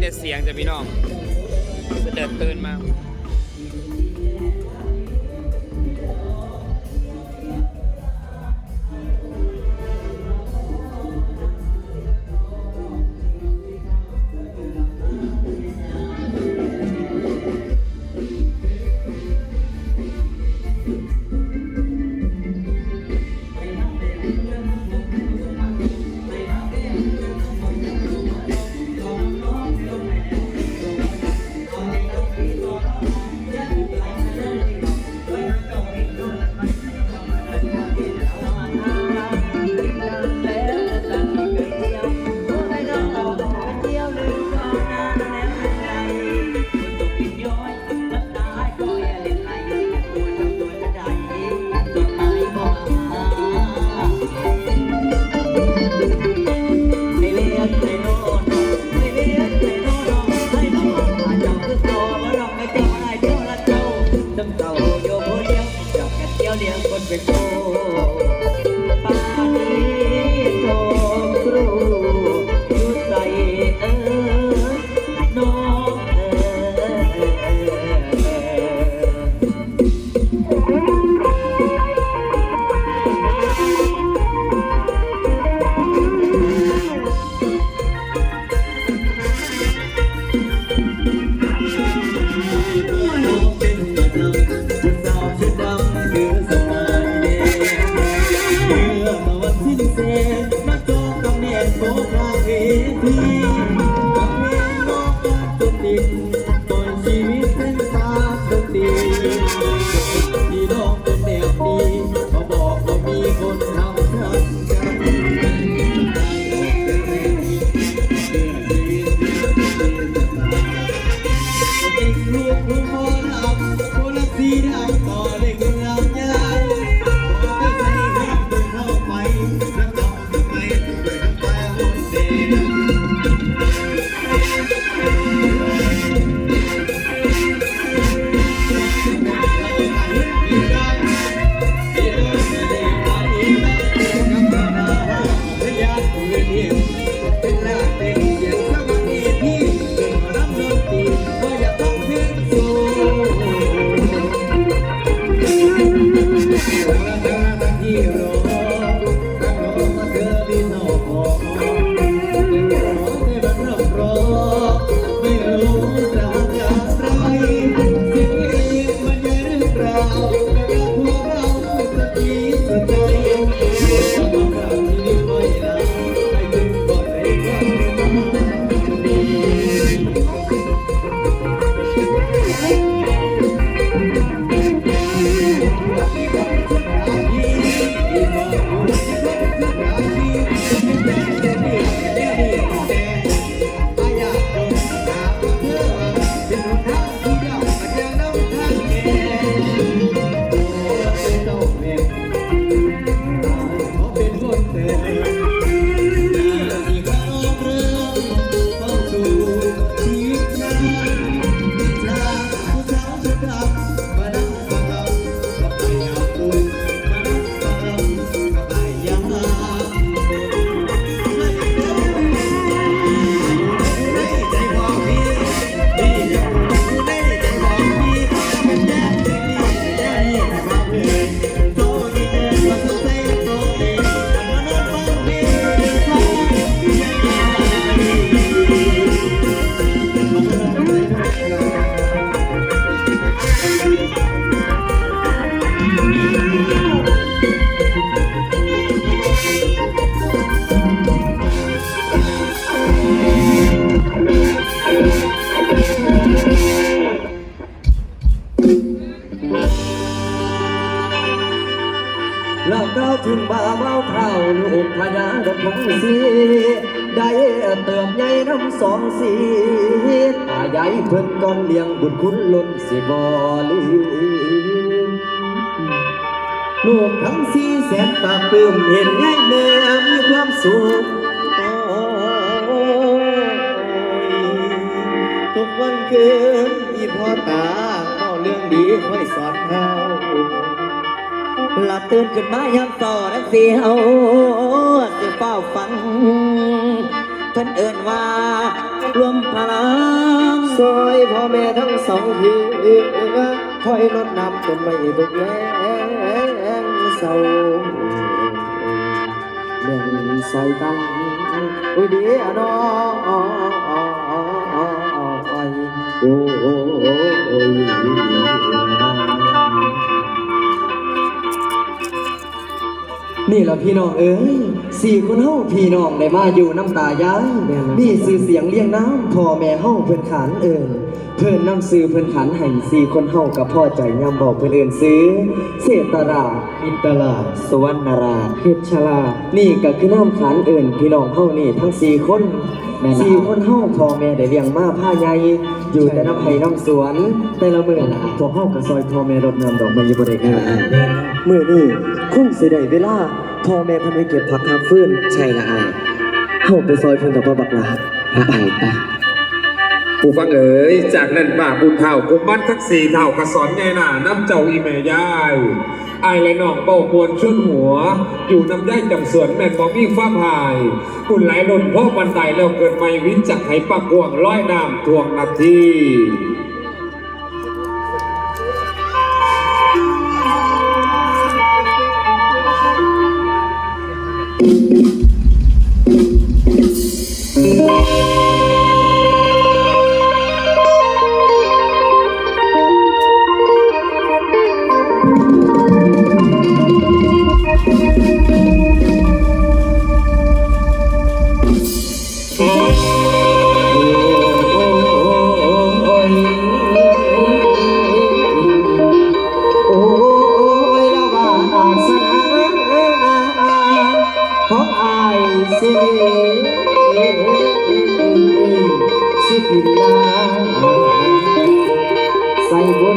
แต่เสียงจะพี่น้องเสด็จตื่นมา ถึงบ่าวเล่าเท่าลูกพญารถของสีได้เติมใหญ่น้ำสองสีตาใหญ่เพิ่นก้อนเลี้ยงบุญคุณล้นสิบอลืมลูกทั้งสี่แสนตาปื้มเห็นง่ายแม่มีความสุขทุกวันเกินอีพ่อตาเล่าเรื่องดีค่อยสอนเขา หลับตื่นขึ้นมายามต่อนั้นเสียวสิเฝ้าฟัง เพิ่นเอิ้นว่ารวมพลังซอยพ่อแม่ทั้งสองทีคอยลดน้ำจนไม่ตกแรงเศร้าเล่นใส่ตันอุ้ยดีอะน้องโอ้ นี่ล่ะพี่น้องเอ้ยสี่คนเฮาพี่น้องได้มาอยู่น้ำตายายนี่สื่อเสียงเลี้ยงน้ำพ่อแม่เฮาเพิ่นขานเอิญเพิ่นนำซื้อเพิ่นขานให้สี่คนเฮากับพ่อใจยามบอกเพิ่นเอิ้นซื้อเศรษฐราชอินตลาดสวรรณราชเพชรชลา นี่ก็คือน้ำขานเอิญพี่น้องเฮานี่ทั้งสี่คน สี่คนห้องพ่อแม่ได้เลี้ยงมาผ้าใหญ่อยู่แต่น้ำไผ่น้ำสวน แต่ละมื้อพวกเฮาก็ซอยพ่อแม่รดน้ำดอกไม้อยู่บ่ได้ง่ายมื่อนี้คงสิได้เวลาพ่อแม่เพันไปเก็บผักทาฟื้นใช่ละอายเฮาไปซอยเพิ่นกับพ่อบักลาพระอายป ผู้ฟังเอ๋ยจากนั้นมาบุญเท่ากุมบ้านทักสี่เท่ากระสอนไงน่ะน้ำเจ้าอีแม่ยายไอายและน้องเป่าควนชุดหัว อยู่น้ำย่ายจังสวนแม่นบอมีฟ้าพายปุ่นไหลหล่นพ่อบันไดแล้วเกิดไม่วิจักให้ปักกวงร้อยน้ำทวงนาที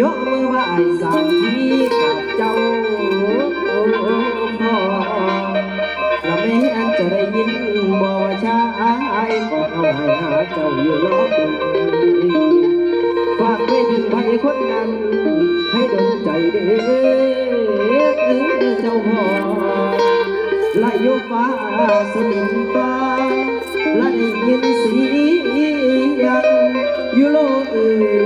ยกมือไหว้สามทีกับเจ้าพ่อเราไม่อันจะได้ยินบ่ชายก็เอาให้หาเจ้าอยู่รอบปีฝากไปถึงใครคนนั้น ให้ดนใจเด้อเจ้าพ่อล่ยกฟ้าสนิมฟ้าและได้ยินเสียงอยู่โลกอื่น